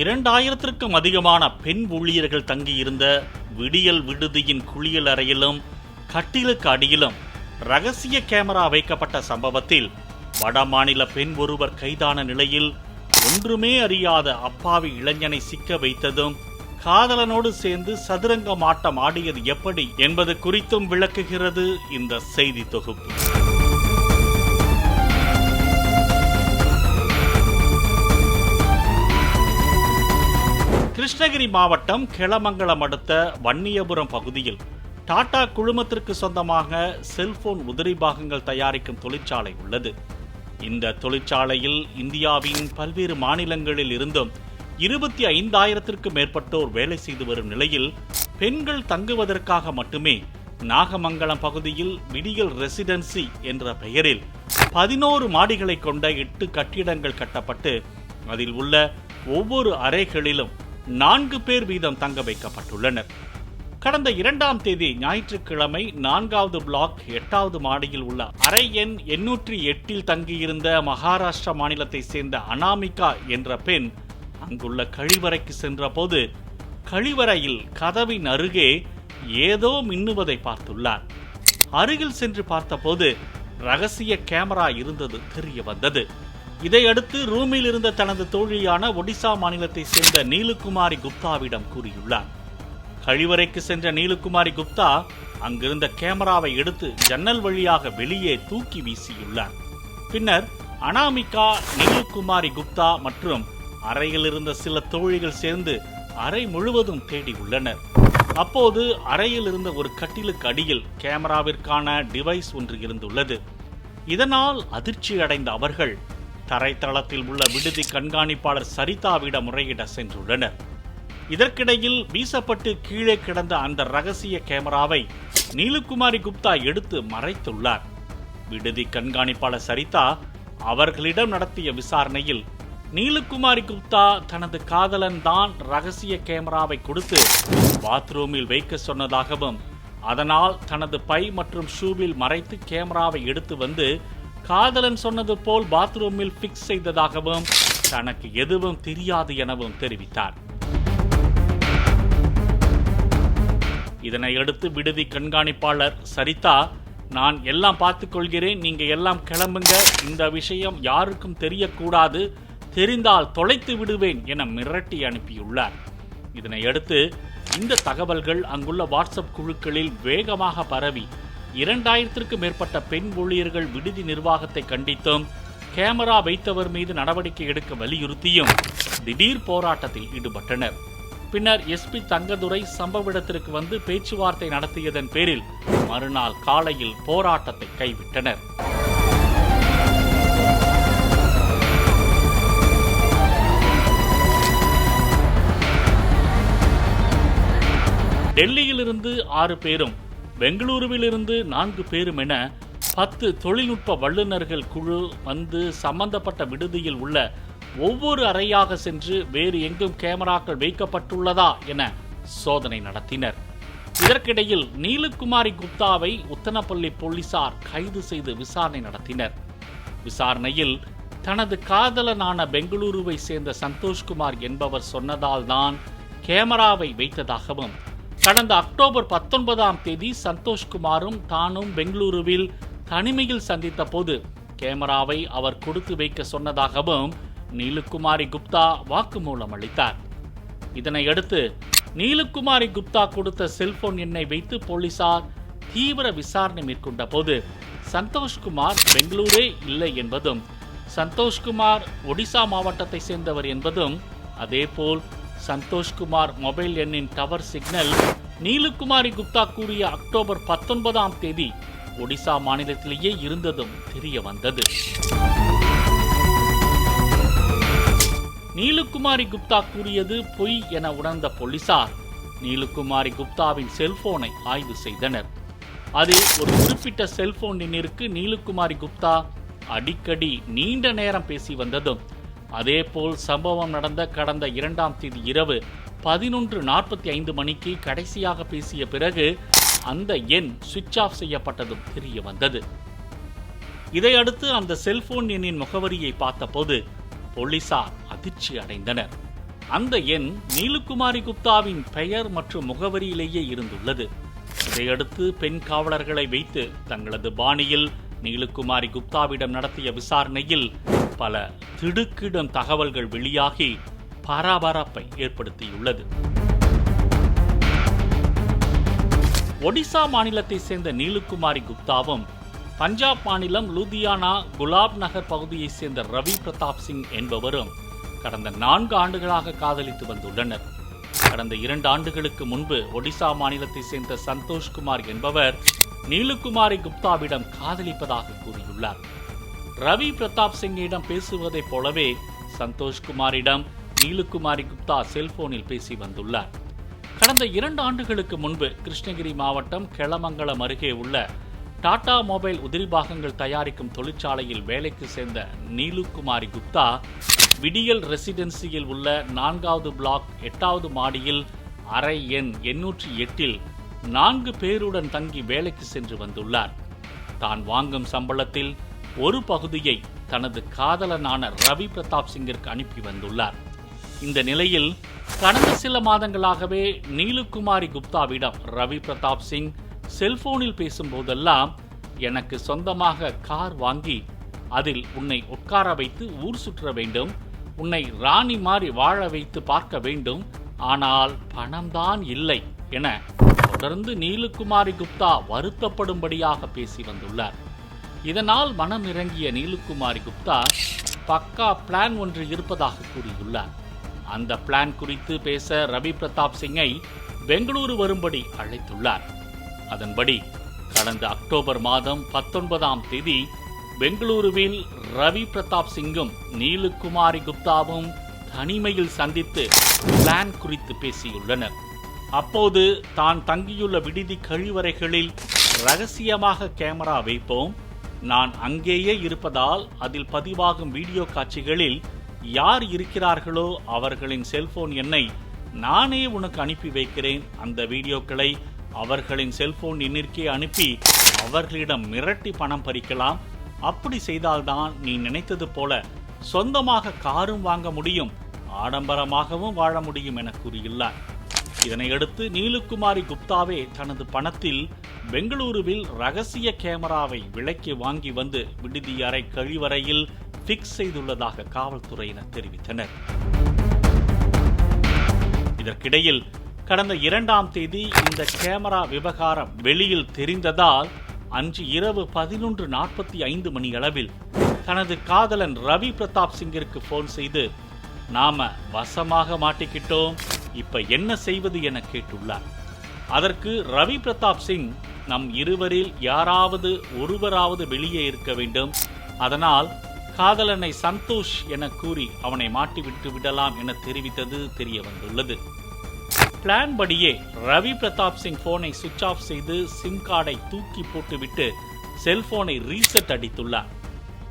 இரண்டாயிரத்திற்கும் அதிகமான பெண் ஊழியர்கள் தங்கியிருந்த விடியல் விடுதியின் குளியல் அறையிலும் கட்டிலுக்கு அடியிலும் ரகசிய கேமரா வைக்கப்பட்ட சம்பவத்தில் வடமாநில பெண் ஒருவர் கைதான நிலையில் ஒன்றுமே அறியாத அப்பாவி இளைஞனை சிக்க வைத்ததும் காதலனோடு சேர்ந்து சதுரங்கம் ஆட்டம் ஆடியது எப்படி என்பது குறித்தும் விளக்குகிறது இந்த செய்தி தொகுப்பு. கிருஷ்ணகிரி மாவட்டம் கிளமங்கலம் அடுத்த வன்னியபுரம் பகுதியில் டாடா குழுமத்திற்கு சொந்தமாக செல்போன் உதிரி பாகங்கள் தயாரிக்கும் தொழிற்சாலை உள்ளது. இந்த தொழிற்சாலையில் இந்தியாவின் பல்வேறு மாநிலங்களில் இருந்தும் இருபத்தி ஐந்தாயிரத்திற்கும் மேற்பட்டோர் வேலை செய்து வரும் நிலையில் பெண்கள் தங்குவதற்காக மட்டுமே நாகமங்கலம் பகுதியில் விடியல் ரெசிடென்சி என்ற பெயரில் பதினோரு மாடிகளை கொண்ட எட்டு கட்டிடங்கள் கட்டப்பட்டு அதில் உள்ள ஒவ்வொரு அறைகளிலும் நான்கு பேர் வீதம் தங்க வைக்கப்பட்டுள்ளனர். கடந்த இரண்டாம் தேதி ஞாயிற்றுக்கிழமை நான்காவது பிளாக் எட்டாவது மாடியில் உள்ள அறை எண் எண்ணூற்றி எட்டில் தங்கியிருந்த மகாராஷ்டிரா மாநிலத்தை சேர்ந்த அனாமிகா என்ற பெண் அங்குள்ள கழிவறைக்கு சென்றபோது கழிவறையில் கதவின் அருகே ஏதோ மின்னுவதை பார்த்துள்ளார். அருகில் சென்று பார்த்தபோது ரகசிய கேமரா இருந்தது தெரிய வந்தது. இதையடுத்து ரூமில் இருந்த தனது தோழியான ஒடிசா மாநிலத்தை சேர்ந்த நீலுகுமாரி குப்தாவிடம் கூறியுள்ளார். கழிவறைக்கு சென்ற நீலுகுமாரி குப்தா அங்கிருந்த கேமராவை எடுத்து ஜன்னல் வழியாக வெளியே தூக்கி வீசியுள்ளார். பின்னர் அனாமிகா நீலுகுமாரி குப்தா மற்றும் அறையில் இருந்த சில தோழிகள் சேர்ந்து அறை முழுவதும் தேடி உள்ளனர். அப்போது அறையில் இருந்த ஒரு கட்டிலுக்கு அடியில் கேமராவிற்கான டிவைஸ் ஒன்று இருந்துள்ளது. இதனால் அதிர்ச்சி அடைந்த அவர்கள் தரைத்தளத்தில் உள்ள விடுதி கண்காணிப்பாளர் சரிதாவிடம் முறையிட சென்றுள்ளனர். இதற்கிடையில் வீசப்பட்டு கீழே கிடந்த அந்த ரகசிய கேமராவை நீலுகுமாரி குப்தா எடுத்து மறைத்துள்ளார். விடுதி கண்காணிப்பாளர் சரிதா அவர்களிடம் நடத்திய விசாரணையில் நீலுகுமாரி குப்தா தனது காதலன் தான் ரகசிய கேமராவை கொடுத்து பாத்ரூமில் வைக்க சொன்னதாகவும் அதனால் தனது பை மற்றும் ஷூவில் மறைத்து கேமராவை எடுத்து வந்து காதலன் சொன்னது போல் பாத்ரூமில் பிக்ஸ் செய்ததாகவும் தனக்கு எதுவும் தெரியாது எனவும் தெரிவித்தார். இதனையடுத்து விடுதி கண்காணிப்பாளர் சரிதா நான் எல்லாம் பார்த்துக்கொள்கிறேன் நீங்க எல்லாம் கிளம்புங்க இந்த விஷயம் யாருக்கும் தெரியக்கூடாது தெரிந்தால் தொலைத்து விடுவேன் என மிரட்டி அனுப்பியுள்ளார். இதனையடுத்து இந்த தகவல்கள் அங்குள்ள வாட்ஸ்அப் குழுக்களில் வேகமாக பரவி இரண்டாயிரத்திற்கும் மேற்பட்ட பெண் ஊழியர்கள் விடுதி நிர்வாகத்தை கண்டித்தும் கேமரா வைத்தவர் மீது நடவடிக்கை எடுக்க வலியுறுத்தியும் திடீர் போராட்டத்தில் ஈடுபட்டனர். பின்னர் எஸ்பி தங்கதுரை சம்பவ இடத்திற்கு வந்து பேச்சுவார்த்தை நடத்தியதன் பேரில் மறுநாள் காலையில் போராட்டத்தை கைவிட்டனர். டெல்லியிலிருந்து ஆறு பேரும் பெங்களூருவிலிருந்து நான்கு பேரும் என பத்து தொழில்நுட்ப வல்லுநர்கள் குழு வந்து சம்பந்தப்பட்ட விடுதியில் உள்ள ஒவ்வொரு அறையாக சென்று வேறு எங்கும் கேமராக்கள் வைக்கப்பட்டுள்ளதா என சோதனை நடத்தினர். இதற்கிடையில் நீலகுமாரி குப்தாவை உத்தனப்பள்ளி போலீசார் கைது செய்து விசாரணை நடத்தினர். விசாரணையில் தனது காதலனான பெங்களூருவை சேர்ந்த சந்தோஷ்குமார் என்பவர் சொன்னதால் தான் கேமராவை வைத்ததாகவும் கடந்த அக்டோபர் பத்தொன்பதாம் தேதி சந்தோஷ்குமாரும் தானும் பெங்களூருவில் தனிமையில் சந்தித்த போது கேமராவை அவர் கொடுத்து வைக்க சொன்னதாகவும் நீலுகுமாரி குப்தா வாக்குமூலம் அளித்தார். இதனையடுத்து நீலுகுமாரி குப்தா கொடுத்த செல்போன் எண்ணை வைத்து போலீசார் தீவிர விசாரணை மேற்கொண்ட போது சந்தோஷ்குமார் பெங்களூரே இல்லை என்பதும் சந்தோஷ்குமார் ஒடிசா மாவட்டத்தை சேர்ந்தவர் என்பதும் அதேபோல் சந்தோஷ்குமார் மொபைல் எண்ணின் டவர் சிக்னல் நீலுகுமாரி குப்தா கூறிய அக்டோபர் பத்தொன்பதாம் தேதி ஒடிசா மாநிலத்திலேயே இருந்ததும் தெரிய வந்தது. நீலுகுமாரி குப்தா கூறியது பொய் என உணர்ந்த போலீசார் நீலுகுமாரி குப்தாவின் செல்போனை ஆய்வு செய்தனர். அதில் ஒரு குறிப்பிட்ட செல்போன் எண்ணிற்கு நீலுகுமாரி குப்தா அடிக்கடி நீண்ட நேரம் பேசி வந்ததும் அதேபோல் சம்பவம் நடந்த கடந்த இரண்டாம் தேதி இரவு பதினொன்று நாற்பத்தி ஐந்து மணிக்கு கடைசியாக பேசிய பிறகு அந்த எண் சுவிட்ச் ஆஃப் செய்யப்பட்டதும் தெரிய வந்தது. இதையடுத்து அந்த செல்போன் எண்ணின் முகவரியை பார்த்தபோது போலீசார் அதிர்ச்சி அடைந்தனர். அந்த எண் நீலுக்குமாரி குப்தாவின் பெயர் மற்றும் முகவரியிலேயே இருந்துள்ளது. இதையடுத்து பெண் காவலர்களை வைத்து தங்களது பாணியில் நீலுக்குமாரி குப்தாவிடம் நடத்திய விசாரணையில் பல திடுக்கிடும் தகவல்கள் வெளியாகி பரபரப்பை ஏற்படுத்தியுள்ளது. ஒடிசா மாநிலத்தை சேர்ந்த நீலுக்குமாரி குப்தாவும் பஞ்சாப் மாநிலம் லூதியானா குலாப் நகர் பகுதியைச் சேர்ந்த ரவி பிரதாப் சிங் என்பவரும் கடந்த நான்கு ஆண்டுகளாக காதலித்து வந்துள்ளனர். கடந்த இரண்டு ஆண்டுகளுக்கு முன்பு ஒடிசா மாநிலத்தை சேர்ந்த சந்தோஷ்குமார் என்பவர் நீலுக்குமாரி குப்தாவிடம் காதலிப்பதாக கூறியுள்ளார். ரவி பிரதாப் சிங்கிடம் பேசுவதைப் போலவே சந்தோஷ்குமாரிடம் நீலுக்குமாரி குப்தா செல்போனில் பேசி வந்துள்ளார். கடந்த இரண்டு ஆண்டுகளுக்கு முன்பு கிருஷ்ணகிரி மாவட்டம் கெளமங்கலம் அருகே உள்ள டாடா மொபைல் உதிரி பாகங்கள் தயாரிக்கும் தொழிற்சாலையில் வேலைக்கு சேர்ந்த நீலுக்குமாரி குப்தா விடியல் ரெசிடென்சியில் உள்ள நான்காவது பிளாக் எட்டாவது மாடியில் அறை எண் எண்ணூற்றி எட்டில் நான்கு பேருடன் தங்கி வேலைக்கு சென்று வந்துள்ளார். தான் வாங்கும் சம்பளத்தில் ஒரு பகுதியை தனது காதலனான ரவி பிரதாப் சிங்கிற்கு அனுப்பி வந்துள்ளார். இந்த நிலையில் கடந்த சில மாதங்களாகவே நீலுக்குமாரி குப்தாவிடம் ரவி பிரதாப் சிங் செல்போனில் பேசும்போதெல்லாம் எனக்கு சொந்தமாக கார் வாங்கி அதில் உன்னை உட்கார வைத்து ஊர் சுற்ற வேண்டும் உன்னை ராணி மாறி வாழ வைத்து பார்க்க வேண்டும் ஆனால் பணம்தான் இல்லை என தொடர்ந்து நீலுக்குமாரி குப்தா வருத்தப்படும்படியாக பேசி வந்துள்ளார். இதனால் மனம் இறங்கிய நீலுக்குமாரி குப்தா பக்கா பிளான் ஒன்று இருப்பதாக கூறியுள்ளார். அந்த பிளான் குறித்து பேச ரவி பிரதாப் சிங்கை பெங்களூரு வரும்படி அழைத்துள்ளார். அதன்படி கடந்த அக்டோபர் மாதம் பத்தொன்பதாம் தேதி பெங்களூருவில் ரவி பிரதாப் சிங்கும் நீலுக்குமாரி குப்தாவும் தனிமையில் சந்தித்து பிளான் குறித்து பேசியுள்ளனர். அப்போது தான் தங்கியுள்ள விடுதி கழிவறைகளில் ரகசியமாக கேமரா வைப்போம். நான் அங்கேயே இருப்பதால் அதில் பதிவாகும் வீடியோ காட்சிகளில் யார் இருக்கிறார்களோ அவர்களின் செல்போன் எண்ணை நானே உனக்கு அனுப்பி வைக்கிறேன். அந்த வீடியோக்களை அவர்களின் செல்போன் எண்ணிற்கே அனுப்பி அவர்களிடம் மிரட்டி பணம் பறிக்கலாம். அப்படி செய்தால்தான் நீ நினைத்தது போல சொந்தமாக காரும் வாங்க முடியும். ஆடம்பரமாகவும் வாழ முடியும் என கூறியுள்ளார். இதனையடுத்து நீலுக்குமாரி குப்தாவே தனது பணத்தில் பெங்களூருவில் ரகசிய கேமராவை விலைக்கு வாங்கி வந்து விடுதி அறை கழிவறையில் பிக்ஸ் செய்துள்ளதாக காவல்துறையினர் தெரிவித்தனர். இதற்கிடையில் கடந்த இரண்டாம் தேதி இந்த கேமரா விவகாரம் வெளியில் தெரிந்ததால் அன்று இரவு பதினொன்று நாற்பத்தி ஐந்து மணி அளவில் தனது காதலன் ரவி பிரதாப் சிங்கிற்கு போன் செய்து நாம வசமாக மாட்டிக்கிட்டோம். இப்ப என்ன செய்வது என கேட்டுள்ளார். அதற்கு ரவி பிரதாப் சிங் நம் இருவரில் யாராவது ஒருவராவது வெளியே இருக்க வேண்டும். அதனால் காதலனை சந்தோஷ் என கூறி அவனை மாட்டிவிட்டு விடலாம் என தெரிவித்தது தெரிய வந்துள்ளது. பிளான் படியே ரவி பிரதாப் சிங் போனை சுவிட்ச் ஆஃப் செய்து சிம் கார்டை தூக்கி போட்டுவிட்டு செல்போனை ரீசெட் அடித்துள்ளார்.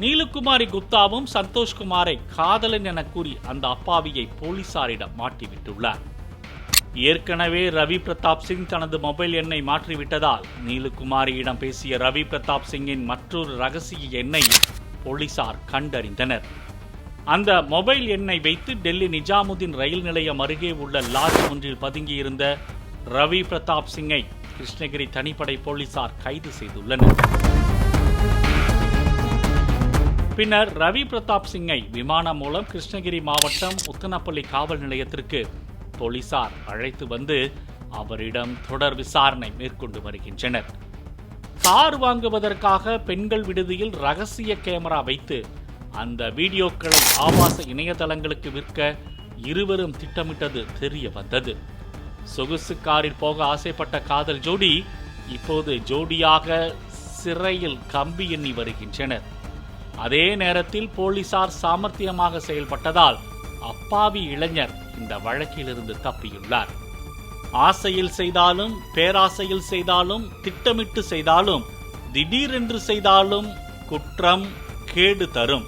நீலகுமாரி குப்தாவும் சந்தோஷ்குமாரை காதலன் என கூறி அந்த அப்பாவியை போலீசாரிடம் மாட்டிவிட்டுள்ளார் ஏற்கனவே ரவி பிரதாப் சிங் தனது மொபைல் எண்ணை மாற்றிவிட்டதால் நீலகுமாரியிடம் பேசிய ரவி பிரதாப் சிங்கின் மற்றொரு ரகசிய எண்ணை போலீசார் கண்டறிந்தனர். அந்த மொபைல் எண்ணை வைத்து டெல்லி நிஜாமுதீன் ரயில் நிலையம் அருகே உள்ள லாரி ஒன்றில் பதுங்கியிருந்த ரவி பிரதாப் சிங்கை கிருஷ்ணகிரி தனிப்படை போலீசார் கைது செய்துள்ளனர். பின்னர் ரவி பிரதாப் சிங்கை விமானம் மூலம் கிருஷ்ணகிரி மாவட்டம் உத்தனப்பள்ளி காவல் நிலையத்திற்கு போலீசார் அழைத்து வந்து அவரிடம் தொடர் விசாரணை மேற்கொண்டு வருகின்றனர். கார் வாங்குவதற்காக பெண்கள் விடுதியில் ரகசிய கேமரா வைத்து அந்த வீடியோக்களை ஆபாச இணையதளங்களுக்கு விற்க இருவரும் திட்டமிட்டது தெரிய வந்தது. சொகுசு காரில் போக ஆசைப்பட்ட காதல் ஜோடி இப்போது ஜோடியாக சிறையில் கம்பி எண்ணி வருகின்றனர். அதே நேரத்தில் போலீசார் சாமர்த்தியமாக செயல்பட்டதால் அப்பாவி இளைஞர் இந்த வழக்கிலிருந்து தப்பியுள்ளார். ஆசையில் செய்தாலும் பேராசையில் செய்தாலும் திட்டமிட்டு செய்தாலும் திடீரென்று செய்தாலும் குற்றம் கேடு தரும்.